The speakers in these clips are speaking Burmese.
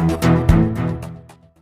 Thank you.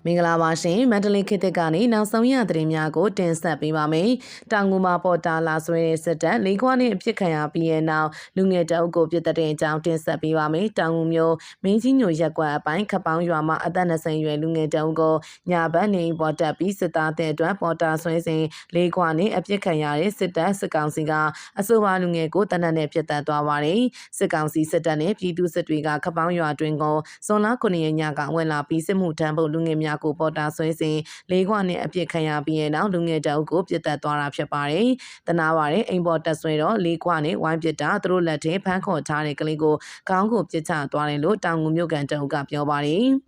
မင်္ဂလာပါရှင်မန္တလေးခေတ်သစ်ကနေနောက်ဆုံးရသတင်းများကိုတင်ဆက်ပေးပါမယ်။တောင်ငူမှာပေါ်တာလာဆွဲတဲ့စစ်တပ်လေးခွားနဲ့အဖြစ်ခံရပြီးတဲ့နောက်လူငယ်တအုပ်ကိုပြစ်တဲ့အကြောင်းတင်ဆက်ပေးပါမယ်။တောင်ငူမြို့မင်းကြီးညိုရက်ကွက်အပိုင်းခပောင်းရွာမှာအသက်20ရွယ်လူငယ်တအုပ်ကိုညာဘက်နေပေါ်တက်ပြီးစစ်သားတဲ့အတွက်ပေါ်တာဆွဲစဉ်လေးခွားနဲ့အဖြစ်ခံရတဲ့စစ်တပ်စစ်ကောင်စီကအဆိုပါလူငယ်ကိုတနက်နဲ့ပြစ်တက်သွားပါတယ်။စစ်ကောင်စီစစ်တပ်နဲ့ပြည်သူစစ်တွေကခပောင်းရွာတွင်ကိုဇွန်လ9ရက်ညကဝင်လာပြီးစစ်မှုထမ်းဖို့လူငယ်များကိုပေါ်တာဆွဲစဉ်လေးခွနဲ့အပြစ်ခံရပြီးတဲ့နောက်လူငယ်တအုပ်ကိုပြစ်တက်သွားတာဖြစ်ပါတယ်။တနာပါတယ်အိမ်ပေါ်တက်ဆွဲတော့လေးခွနဲ့ဝိုင်းပစ်တာသူတို့လက်ထဲဖမ်းခေါ်ထားတဲ့ကလေးကိုခေါင်းကိုပြစ်ချသွားတယ်လို့တောင်ငူမြို့ကန်တအုပ်ကပြောပါတယ်။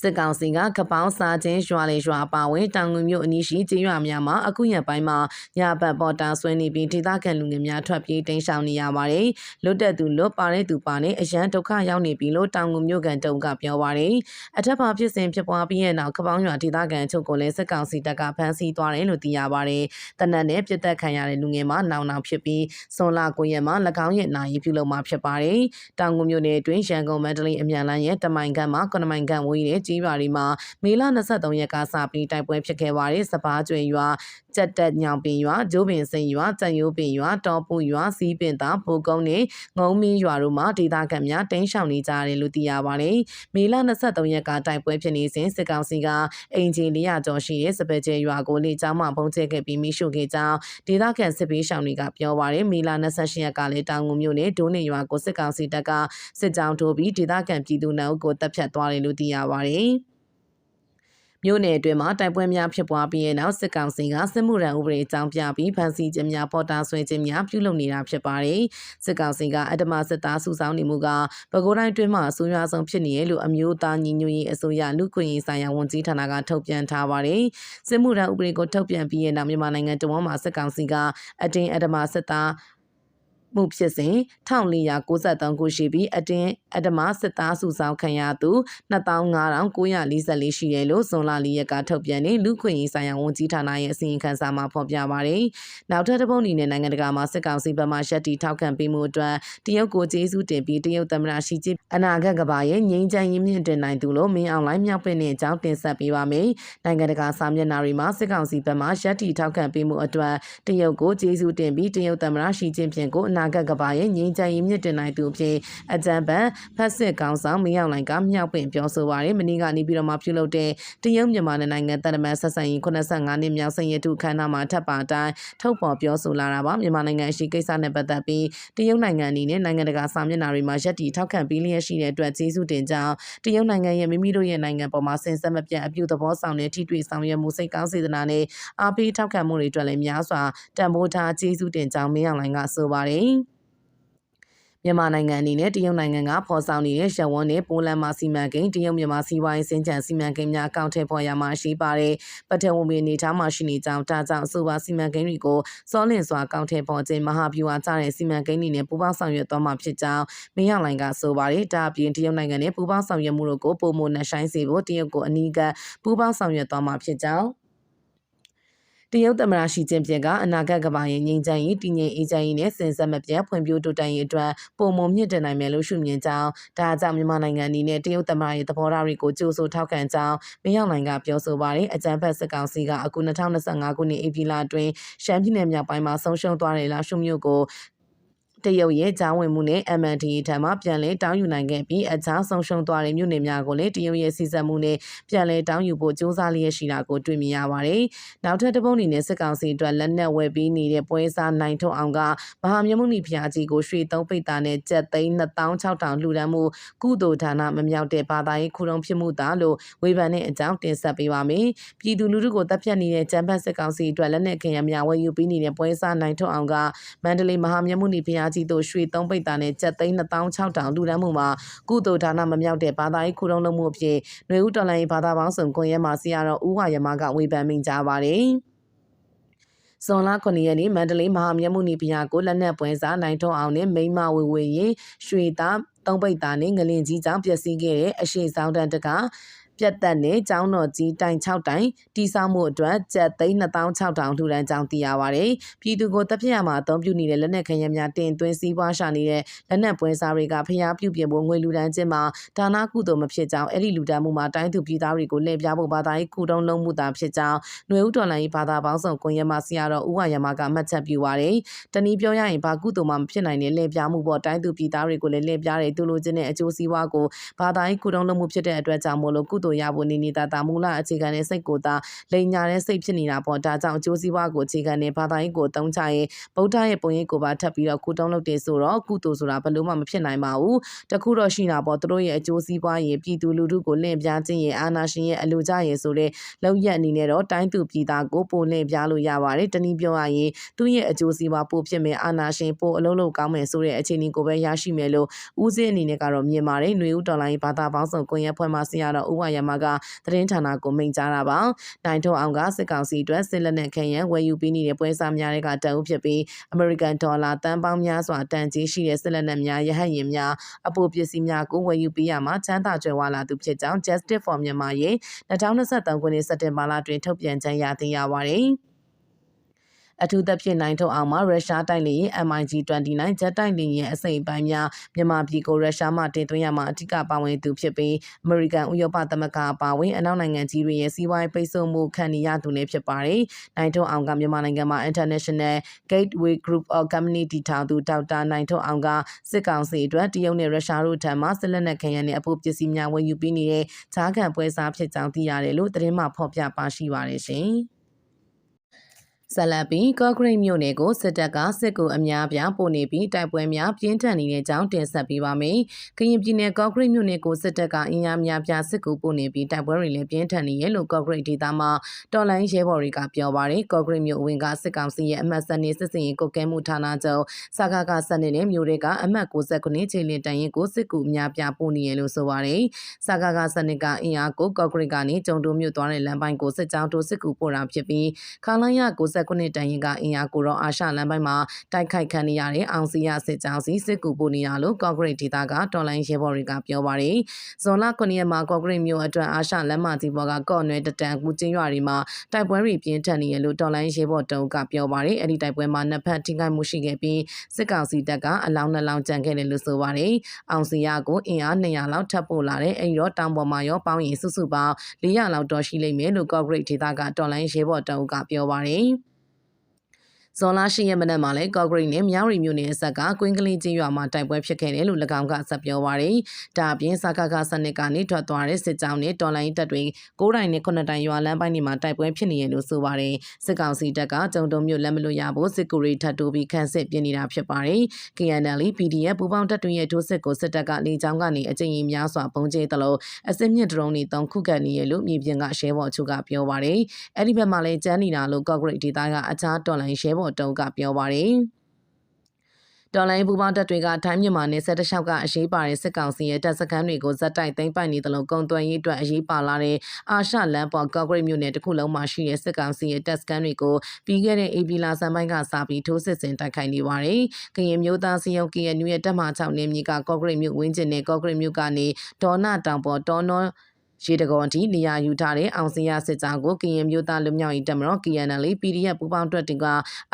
စစ်ကောင်စီကကပောင်းစာချင်းရွာလေရွာပါဝင်တောင်ငူမြို့အနီးရှိကျေးရွာများမှာအခုရက်ပိုင်းမှာညဘက်ပေါ်တာဆွဲနေပြီးဒေသခံလူငယ်များထွက်ပြေးတိမ်းရှောင်နေရပါတယ်။လွတ်တက်သူလွတ်ပါတဲ့သူပါနဲ့အရန်ဒုက္ခရောက်နေပြီလို့တောင်ငူမြို့ကန်တုံကပြောပါတယ်။အထက်ပါဖြစ်စဉ်ဖြစ်ပွားပြီးတဲ့နောက်ကပောင်းရွာဒေသခံအချုပ်ကိုလည်းစစ်ကောင်စီတပ်ကဖမ်းဆီးသွားတယ်လို့သိရပါတယ်။တနက်နဲ့ပြစ်တက်ခံရတဲ့လူငယ်မှာနောင်နောင်ဖြစ်ပြီးစွန်လာကိုရက်မှာ၎င်းရဲ့နာရီပြုလုပ်မှာဖြစ်ပါတယ်။တောင်ငူမြို့နယ်အတွင်းရန်ကုန်မန္တလေးအမြန်လမ်းရဲ့တမိုင်ခန့်မှာ9မိုင်ခန့်ဝေးတဲ့ကြီးရွာတွေမှာမေလ23ရက်ကစပြီးတိုက်ပွဲဖြစ်ခဲ့ပါတယ်စပားကျွေရွာကြက်တက်ညောင်ပင်ရွာဂျိုးပင်စိန်ရွာကြံရိုးပင်ရွာတောပူရွာစီးပင်သာဘိုကုန်းနဲ့ငုံမင်းရွာတို့မှာဒေသခံများတင်းရှောင်နေကြတယ်လို့သိရပါတယ်မေလ23ရက်ကတိုက်ပွဲဖြစ်နေစဉ်စစ်ကောင်စီကအင်ဂျင်400ကျော်ရှိတဲ့စပယ်ကျဲရွာကိုလေကြောင်းမှပုံကျဲခဲ့ပြီးမိရှုခဲ့ကြောင်းဒေသခံစစ်ပေးရှောင်တွေကပြောပါတယ်မေလ28ရက်ကလည်းတောင်ငူမြို့နယ်ဒိုးနေရွာကိုစစ်ကောင်စီတပ်ကစစ်ကြောင်းထိုးပြီးဒေသခံပြည်သူနှုတ်ကိုတပ်ဖြတ်သွားတယ်လို့သိရပါတယ်မြို့နယ်အတွင်းမှာတိုက်ပွဲများဖြစ်ပွားပြီးတဲ့နောက်စစ်ကောင်စီကစစ်မှုရန်ဥပဒေအကြောင်းပြပြီးဖမ်းဆီးခြင်းများပေါ်တာဆွဲခြင်းများပြုလုပ်နေတာဖြစ်ပါတယ်။စစ်ကောင်စီကအတ္တမစစ်သားစုဆောင်းနေမှုကပဲခူးတိုင်းတွင်းမှာအဆိုးရွားဆုံးဖြစ်နေရလို့အမျိုးသားညီညွတ်ရေးအစိုးရလူခွင့်ရေးဆိုင်ရာဝန်ကြီးဌာနကထုတ်ပြန်ထားပါတယ်။စစ်မှုရန်ဥပဒေကိုထုတ်ပြန်ပြီးတဲ့နောက်မြန်မာနိုင်ငံတဝန်းမှာစစ်ကောင်စီကအတင်းအတ္တမစစ်သား မှုဖြစ်စဉ်1493ခုရှိပြီးအတင်းအဓမ္မစစ်သားစုဆောင်ခံရသူ25,944ရှိတယ်လို့ဇွန်လ၄ရက်ကထုတ်ပြန်တဲ့လူခွင့်ရေးဆိုင်ရာဝန်ကြီးဌာနရဲ့အစီရင်ခံစာမှာဖော်ပြပါတယ်။နောက်ထပ်တစ်ပုဒ်အနေနဲ့နိုင်ငံတကာမှာစစ်ကောင်စီဘက်မှရှက်တီထောက်ခံပေးမှုအတွက်တရုတ်ကိုကျေးဇူးတင်ပြီးတရုတ်သမ္မတရှီကျင်းအနာဂတ်ကဘာရဲ့ငြိမ်းချမ်းရေးမြင့်တင်နိုင်သူလို့မင်းအောင်လိုင်းမြောက်ပင်တဲ့အကြောင်းတင်ဆက်ပေးပါမယ်။နိုင်ငံတကာစာမျက်နှာတွေမှာစစ်ကောင်စီဘက်မှရှက်တီထောက်ခံပေးမှုအတွက်တရုတ်ကိုကျေးဇူးတင်ပြီးတရုတ်သမ္မတရှီကျင်းပင်ကိုအနာဂတ်ကဘာရဲ့ငြိမ်းချမ်းရေးမြင့်တင်နိုင်သူအဖြစ်အကြံပန်ဖက်စစ်ကောင်ဆောင်မင်းအောင်လိုင်ကမြောက်ပင်ပြောဆိုပါရယ်မနေ့ကနေပြီးတော့မှပြုလုပ်တဲ့တရုတ်မြန်မာနိုင်ငံတန်တမန်ဆက်ဆံရေး85နှစ်မြောက်စံရတုခမ်းနားမှာထပ်ပါတိုင်းထုတ်ပေါ်ပြောဆိုလာတာပါမြန်မာနိုင်ငံရှိကိစ္စနဲ့ပတ်သက်ပြီးတရုတ်နိုင်ငံအနေနဲ့နိုင်ငံတကာစာမျက်နှာတွေမှာရက်တီထောက်ခံပေးလျက်ရှိတဲ့အတွက်ကျေးဇူးတင်ကြောင်းတရုတ်နိုင်ငံရဲ့မိမိတို့ရဲ့နိုင်ငံပေါ်မှာဆင်ဆက်မပြတ်အပြုသဘောဆောင်တဲ့ထိတွေ့ဆောင်ရွက်မှုစိတ်ကောင်းစေတနာနဲ့အားပေးထောက်ခံမှုတွေအတွက်လည်းများစွာတန်ဖိုးထားကျေးဇူးတင်ကြောင်းမင်းအောင်လှိုင်ကဆိုပါတယ် မြန်မာနိုင်ငံအနေနဲ့တရုတ်နိုင်ငံကဖော်ဆောင်နေတဲ့ရဝန်းနဲ့ပိုလန်မှာစီမံကိန်းတရုတ်မြန်မာစီးပွားရေးစင်ကြံစီမံကိန်းများအကောင့်ထဲပေါ်ရမှာရှိပါတယ်။ပထဝီအနေထားမှာရှိနေကြောင်းဒါကြောင့်အဆိုပါစီမံကိန်းတွေကိုစောလင့်စွာအကောင့်ထဲပေါ်ခြင်းမဟာဗျူဟာကျတဲ့စီမံကိန်းတွေနဲ့ပူးပေါင်းဆောင်ရွက်သွားမှာဖြစ်ကြောင်းမင်းအောင်လိုင်ကဆိုပါတယ်။ဒါအပြင်တရုတ်နိုင်ငံနဲ့ပူးပေါင်းဆောင်ရွက်မှုတို့ကိုပုံမနှဆိုင်စေဖို့တရုတ်ကိုအနီးကပ်ပူးပေါင်းဆောင်ရွက်သွားမှာဖြစ်ကြောင်း တရုတ်သမ္မတရှီကျင်းပင်ကအနာဂတ်ကမ္ဘာရဲ့ငြိမ်းချမ်းရေးတည်ငြိမ်အေးချမ်းရေးနဲ့စင်စက်မပြတ်ဖွံ့ဖြိုးတိုးတက်ရေးအတွက်ပုံမမြင့်တင်နိုင်မယ်လို့ရှုမြင်ကြောင်းဒါကြောင့်မြန်မာနိုင်ငံအနေနဲ့တရုတ်သမ္မတရဲ့သဘောထားတွေကိုကြိုးဆိုထောက်ခံကြောင်းမင်းအောင်လှိုင်ကပြောဆိုပါတယ်အကြံဖက်စစ်ကောင်စီကအခု2025ခုနှစ်ဧပြီလအတွင်းရှမ်းပြည်နယ်မြောက်ပိုင်းမှာဆုံးရှုံးသွားတဲ့လာရှုမြို့ကို တရုတ်ရဲ့ကြားဝင်မှုနဲ့ MND ထံမှပြန်လည်တောင်းယူနိုင်ခဲ့ပြီးအခြားဆုံးရှုံးသွားတဲ့မြို့နယ်များကိုလည်းတရုတ်ရဲ့စီစံမှုနဲ့ပြန်လည်တောင်းယူဖို့စ조사လျက်ရှိတာကိုတွေ့မြင်ရပါတယ်။နောက်ထပ်တစ်ပုဒ်အနေနဲ့စစ်ကောင်စီအတွက်လက်နက်ဝယ်ပြီးနေတဲ့ပွဲစားနိုင်ထုတ်အောင်ကမဟာမြတ်မုနီဖျားကြီးကိုရွှေသုံးပိတ်တာနဲ့ကျပ်သိန်း2600လှူဒန်းမှုကုသိုလ်ဌာနမမြောက်တဲ့ဘာသာရေးခုတုံးဖြစ်မှုသားလို့ဝေဖန်တဲ့အကြောင်းတင်ဆက်ပေးပါမယ်။ပြည်သူလူထုကိုတပ်ဖြတ်နေတဲ့ကြမ်းဖက်စစ်ကောင်စီအတွက်လက်နက်ခင်ရများဝယ်ယူပြီးနေတဲ့ပွဲစားနိုင်ထုတ်အောင်ကမန္တလေးမဟာမြတ်မုနီဖျားကြီးတို့ရွှေသုံးပိတ်တာနဲ့ကျပ်သိန်း2600လူတန်းမှုမှာကုသိုလ်ဒါနမမြောက်တဲ့ဘာသာရေးခုတုံးလုံးမှုအဖြစ်ຫນွေဦးတော်လိုင်းဘာသာပေါင်းစုံကွန်ရက်မှာဆရာတော်ဦးဝါရမကဝေဖန်မိကြပါတယ်ဇွန်လ9ရက်နေ့မန္တလေးမဟာမြတ်မုနီဘုရားကိုလက်နက်ပွဲစားနိုင်ထုံအောင်နဲ့မိမဝေဝေရင်ရွှေသားသုံးပိတ်သားနဲ့ငလင်ကြီးကြောင့်ပျက်စီးခဲ့တဲ့အရှိဆောင်တန်တက ပြတ်သက်နဲ့ကျောင်းတော်ကြီးတိုင်6တိုင်တိစောက်မှုအတွက်ကျပ်သိန်း2600လှူဒန်းကြောင်းသိရပါတယ်။ပြည်သူကိုတပ်ဖြတ်ရမှာအသုံးပြုနေတဲ့လက်နက်ခဲယမ်းများတင်သွင်းစည်းပွားရှာနေတဲ့လက်နက်ပွဲစားတွေကဖျားပြုပြင်ဖို့ငွေလှူဒန်းခြင်းမှာဒါနကုသိုလ်မဖြစ်ကြောင်းအဲ့ဒီလှူဒန်းမှုမှာတိုင်းသူပြည်သားတွေကိုလှည့်ပြဖို့ဘာသာရေးကုတုံးလုံးမှုတာဖြစ်ကြောင်းຫນွေဦးတော်လိုင်းဘာသာပေါင်းစုံကွန်ရက်မှဆရာတော်ဦးဝရမကမှတ်ချက်ပြုပါတယ်။တနည်းပြောရရင်ဘာကုသိုလ်မှမဖြစ်နိုင်တဲ့လှည့်ပြမှုပေါ်တိုင်းသူပြည်သားတွေကိုလည်းလှည့်ပြတဲ့သူလိုချင်တဲ့အကျိုးစီးပွားကိုဘာသာရေးကုတုံးလုံးမှုဖြစ်တဲ့အတွက်ကြောင့်မို့လို့ကုသိုလ်ရဖို့နေနေတာတာမူလအခြေခံတဲ့စိတ်ကိုသာလိန်ညာတဲ့စိတ်ဖြစ်နေတာပေါ့ဒါကြောင့်အကျိုးစီးပွားကိုအခြေခံတဲ့ဘာသာရေးကိုတုံးချရင်ဗုဒ္ဓရဲ့ပုံရိပ်ကိုပါထပ်ပြီးတော့ကုတုံးလုပ်တယ်ဆိုတော့ကုသိုလ်ဆိုတာဘယ်လို့မှမဖြစ်နိုင်ပါဘူးတခုတော့ရှိတာပေါ့သူတို့ရဲ့အကျိုးစီးပွားရင်ပြည်သူလူထုကိုလင့်ပြားခြင်းရဲ့အာဏာရှင်ရဲ့အလိုကြရဲ့ဆိုတဲ့လောက်ရက်အနေနဲ့တော့တိုင်းသူပြည်သားကိုပိုလင့်ပြားလို့ရပါတယ်တနည်းပြောရရင်သူ့ရဲ့အကျိုးစီးပွားပိုဖြစ်မယ်အာဏာရှင်ပိုအလုံးလုံးကောင်းမယ်ဆိုတဲ့အခြေအနေကိုပဲရရှိမယ်လို့ဦးစင်းအနေနဲ့ကတော့မြင်ပါတယ်ຫນွေဦးတော်လိုင်းဘာသာပေါင်းစုံကွန်ရက်ဖွဲ့မှဆရာတော်ဦးဝရမကသတင်းဌာနကိုမိန့်ကြားတာပါနိုင်ထုံအောင်ကစစ်ကောင်စီအတွက်စစ်လက်နက်ခဲယံဝယ်ယူပေးနေတဲ့ပွဲစားများတွေကတန်ဦးဖြစ်ပြီးအမေရိကန်ဒေါ်လာတန်ပေါင်းများစွာတန်ကြီးရှိတဲ့စစ်လက်နက်များရဟတ်ယာဉ်များအပိုပစ္စည်းများကိုဝယ်ယူပေးရမှာချမ်းသာကြွယ်ဝလာသူဖြစ်ကြောင်း Justice for Myanmar ရဲ့2023ခုနှစ်စက်တင်ဘာလတွင်ထုတ်ပြန်ကြေညာသိရပါတယ်။ အထူးသဖြင့်နိုင်ထုတ်အောင်မှာရုရှားတိုက်လေယာဉ် MiG-29 ဂျက်တိုက်လေယာဉ်အစိမ်ပိုင်းများမြန်မာပြည်ကိုရုရှားမှတင်သွင်းရမှာအထူးကပါဝင်သူဖြစ်ပြီးအမေရိကန်ဥရောပသမဂ္ဂအပါအဝင်အနောက်နိုင်ငံကြီးတွေရဲ့စီးပွားရေးပိတ်ဆို့မှုခံနေရသူလည်းဖြစ်ပါတယ်။နိုင်ထုတ်အောင်ကမြန်မာနိုင်ငံမှာ International Gateway Group of Company တည်ထောင်သူဒေါက်တာနိုင်ထုတ်အောင်ကစစ်ကောင်စီအတွက်တရုတ်နဲ့ရုရှားတို့ထံမှစစ်လက်နက်ခဲယမ်းနဲ့အဖို့ပစ္စည်းများဝယ်ယူပေးနေတဲ့ဈာကန်ပွဲစားဖြစ်ကြောင်းသိရတယ်လို့သတင်းမှဖော်ပြပါရှိပါတယ်ရှင်။ ဆက်လက်ပြီးကော့ဂရိတ်မြို့နယ်ကိုစစ်တပ်ကစစ်ကူအများပြားပို့နေပြီးတိုက်ပွဲများပြင်းထန်နေတဲ့ကြောင်းတင်ဆက်ပေးပါမယ်။ကရင်ပြည်နယ်ကော့ဂရိတ်မြို့နယ်ကိုစစ်တပ်ကအင်အားများပြားစစ်ကူပို့နေပြီးတိုက်ပွဲတွေလည်းပြင်းထန်နေရလို့ကော့ဂရိတ်ဒေသမှာတော်လိုင်းရဲဘော်တွေကပြောပါရယ်ကော့ဂရိတ်မြို့ဝင်ကစစ်ကောင်စီရဲ့အမှတ်စနေစစ်စင်ရေးကိုကဲမှုဌာနချုပ်စကားကစနေနဲ့မြို့တွေကအမှတ်69ချိန်လင်တန်ရင်ကိုစစ်ကူအများပြားပို့နေရလို့ဆိုပါရယ်စကားကစနေကအင်အားကိုကော့ဂရိတ်ကနေကျုံတိုမြို့သွားတဲ့လမ်းပိုင်းကိုစစ်ကြောင်းတိုးစစ်ကူပို့တာဖြစ်ပြီးခါလိုင်းရ69တန်ရင်ကအင်အားကိုတော့အာရှလမ်းပိုင်းမှာတိုက်ခိုက်ခံနေရတဲ့အောင်စီရစစ်ကြောင်းစီစစ်ကူပို့နေတာလို့ကော့ဂရိတ်ဒေသကတော်လိုင်းရဲဘော်တွေကပြောပါတယ်။ဇွန်လ9ရက်မှာကော့ဂရိတ်မြို့အတွက်အာရှလမ်းမကြီးပေါ်ကကော့နွယ်တတန်ကူကျင်းရွာတွေမှာတိုက်ပွဲတွေပြင်းထန်နေရလို့တော်လိုင်းရဲဘော်တုံးကပြောပါတယ်။အဲ့ဒီတိုက်ပွဲမှာနှစ်ဖက်ထိခိုက်မှုရှိခဲ့ပြီးစစ်ကောင်စီတပ်ကအလောင်းနှလောင်းကြံခဲ့တယ်လို့ဆိုပါတယ်။အောင်စီရကိုအင်အား200လောက်ထပ်ပို့လာတဲ့အဲ့ဒီတော့တောင်ပေါ်မှာရောပေါင်းရင်စုစုပေါင်း400လောက်တော့ရှိလိမ့်မယ်လို့ကော့ဂရိတ်ဒေသကတော်လိုင်းရဲဘော်တုံးကပြောပါတယ်။ ဇွန်လ10ရက်မနက်မှာလည်းကော့ဂရိတ်နဲ့မြောက်ရီမြို့နယ်အဆက်ကကွင်းကလေးချင်းရွာမှာတိုက်ပွဲဖြစ်ခဲ့တယ်လို့၎င်းကဆက်ပြောပါရယ်။ဒါအပြင်စကကစနစ်ကနေထွက်သွားတဲ့စစ်ကြောင်းနဲ့တော်လိုင်းတပ်တွေ9တိုင်နဲ့9တိုင်ရွာလမ်းပိုင်းတွေမှာတိုက်ပွဲဖြစ်နေရလို့ဆိုပါရယ်။စစ်ကောင်စီတပ်ကကြုံတုံမြို့လက်မလို့ရဖို့စစ်ကူရီထပ်တိုးပြီးခန့်စစ်ပြနေတာဖြစ်ပါရယ်။ KNL PDF ပူပေါင်းတပ်တွေရဲ့ထိုးစစ်ကိုစစ်တပ်ကလေကြောင်းကနေအကြိမ်ကြီးများစွာပုံကျဲသလိုအစစ်မြင့်ဒရုန်းတွေတုံးခုခံနေရလို့မြေပြင်ကရှဲဘော်ချုပ်ကပြောပါရယ်။အဲ့ဒီဘက်မှာလည်းကျန်းနေတာလို့ကော့ဂရိတ်ဒေသကအခြားတော်လိုင်းရှဲဘော်တုံးကပြောပါတယ်တော်လိုင်းပူပေါင်းတပ်တွေကထိုင်းမြန်မာနယ်စပ်တစ်လျှောက်ကအရေးပါတဲ့စစ်ကောင်စီရဲ့တပ်စခန်းတွေကိုဇက်တိုက်သိမ်းပိုက်နေတယ်လို့ကုံသွန်ရေးအတွက်အရေးပါလာတဲ့အာရှလန်ပေါ်ကော့ဂရိတ်မြို့နယ်တစ်ခုလုံးမှာရှိတဲ့စစ်ကောင်စီရဲ့တပ်စခန်းတွေကိုပြီးခဲ့တဲ့ AB လာဆန်ပိုင်းကစပြီးထိုးစစ်ဆင်တိုက်ခိုက်နေပါတယ်။ကရင်မျိုးသားစီယုံ KNU ရဲ့တပ်မ6နေမြေကကော့ဂရိတ်မြို့ဝင်းကျင်နဲ့ကော့ဂရိတ်မြို့ကနေဒေါ်နာတောင်ပေါ်တောနော် ရေတကောအထိနေရာယူထားတဲ့အောင်စင်ရစစ်ကြောင်းကိုကရင်မျိုးသားလူမျိုးရေးတပ်မတော် KNL PDF ပူးပေါင်းတပ်တွေက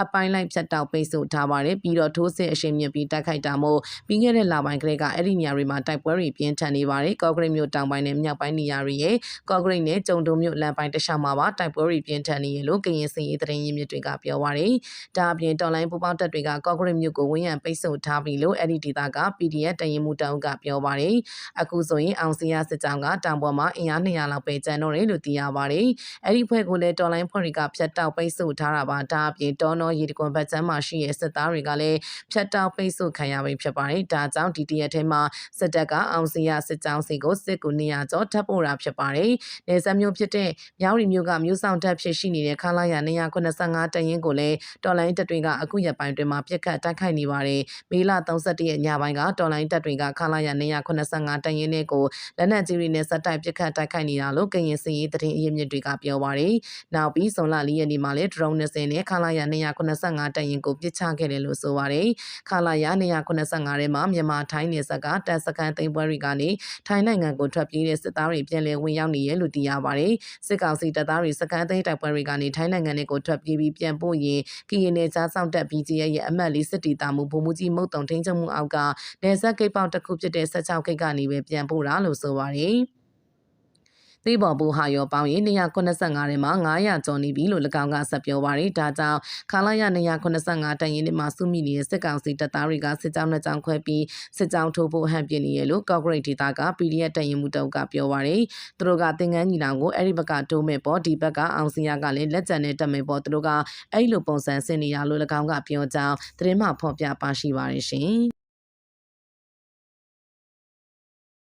အပိုင်းလိုက်ဖြတ်တောက်ပိတ်ဆို့ထားပါတယ်ပြီးတော့ထိုးစစ်အရှိန်မြင့်ပြီးတိုက်ခိုက်တာမို့ပြီးခဲ့တဲ့လပိုင်းကလေးကအဲ့ဒီနေရာတွေမှာတိုက်ပွဲတွေပြင်းထန်နေပါတယ်ကော့ဂရိတ်မြို့တောင်ပိုင်းနဲ့မြောက်ပိုင်းနေရာတွေရဲ့ကော့ဂရိတ်နဲ့ကျုံတုံမြို့လမ်းပိုင်းတခြားမှာပါတိုက်ပွဲတွေပြင်းထန်နေရလို့ကရင်စင်ရေးသတင်းရင်းမြစ်တွေကပြောပါတယ်ဒါအပြင်တော်လိုင်းပူးပေါင်းတပ်တွေကကော့ဂရိတ်မြို့ကိုဝန်းရံပိတ်ဆို့ထားပြီလို့အဲ့ဒီဒေသက PDF တရင်မှုတောင်ကပြောပါတယ်အခုဆိုရင်အောင်စင်ရစစ်ကြောင်းကတောင်ပေါ်မှာအင်အား200လောက်ပဲကျန်တော့တယ်လို့သိရပါတယ်။အဲ့ဒီဖွဲ့ကိုလည်းတော်လိုင်းဖွဲ့တွေကဖြတ်တောက်ပိတ်ဆို့ထားတာပါ။ဒါအပြင်တော်နော်ရေတကွန်ဘတ်ချမ်းမှာရှိတဲ့စစ်သားတွေကလည်းဖြတ်တောက်ပိတ်ဆို့ခံရပြီဖြစ်ပါတယ်။ဒါကြောင့်ဒီတရက်ထဲမှာစစ်တပ်ကအောင်စီရစစ်ကြောင်းစီကိုစစ်ကူနေရကျော်ထပ်ပို့တာဖြစ်ပါတယ်။နေဆက်မျိုးဖြစ်တဲ့မြောက်ရီမျိုးကမျိုးဆောင်တပ်ဖြစ်ရှိနေတဲ့ခလာရ285တရင်ကိုလည်းတော်လိုင်းတပ်တွေကအခုရက်ပိုင်းတွင်မှာပြစ်ခတ်တိုက်ခိုက်နေပါတယ်။မေလ31ရက်ညပိုင်းကတော်လိုင်းတပ်တွေကခလာရ285တရင်နဲ့ကိုလက်နက်ကြီးတွေနဲ့စက်တိုက်ပစ်ခခတ်တိုက်ခိုက်နေတာလို့ကရင်စီရေးသတင်းအရင်းမြစ်တွေကပြောပါရယ်။နောက်ပြီးဇွန်လ၄ရက်နေ့မှာလည်း drone 20နဲ့ခလာရ285တပ်ရင်ကိုပစ်ချခဲ့တယ်လို့ဆိုပါရယ်။ခလာရ285ထဲမှာမြန်မာထိုင်းနယ်စပ်ကတပ်စခန်းသိမ်းပွဲတွေကနေထိုင်းနိုင်ငံကိုထွက်ပြေးတဲ့စစ်သားတွေပြန်လည်ဝင်ရောက်နေရလို့သိရပါရယ်။စစ်ကောင်စီတပ်သားတွေစခန်းသိမ်းတိုက်ပွဲတွေကနေထိုင်းနိုင်ငံတွေကိုထွက်ပြေးပြီးပြန်ပို့ရင်ကရင်နယ်ကြားစောင့်တပ် BGF ရဲ့အမှတ်လေးစစ်တီတာမှုဗိုလ်မှူးကြီးမုတ်တုံထိန်းချုပ်မှုအောက်ကနယ်စပ်ဂိတ်ပေါက်တစ်ခုဖြစ်တဲ့16ဂိတ်ကနေပဲပြန်ပို့တာလို့ဆိုပါရယ်။ သေဘော်ဘူဟာရောပေါင်းရင်285ထဲမှာ900ကျော်နေပြီလို့၎င်းကဆက်ပြောပါရယ်ဒါကြောင့်ခလာရ285တန်ရင်တွေမှာစုမိနေတဲ့စစ်ကောင်စီတပ်သားတွေကစစ်ကြောင်းနှစ်ကြောင်းခွဲပြီးစစ်ကြောင်းထိုးဖို့ဟန်ပြနေရလို့ကော့ဂရိတ်ဒေတာက PDF တန်ရင်မှုတုပ်ကပြောပါရယ်သူတို့ကသင်္ကန်းညီနောင်ကိုအဲ့ဒီဘက်ကတိုးမဲ့ပေါ့ဒီဘက်ကအောင်စီယာကလည်းလက်ကျန်နဲ့တက်မဲ့ပေါ့သူတို့ကအဲ့လိုပုံစံဆင်နေရလို့၎င်းကပြောကြောင်းသတင်းမှဖော်ပြပါရှိပါရရှင်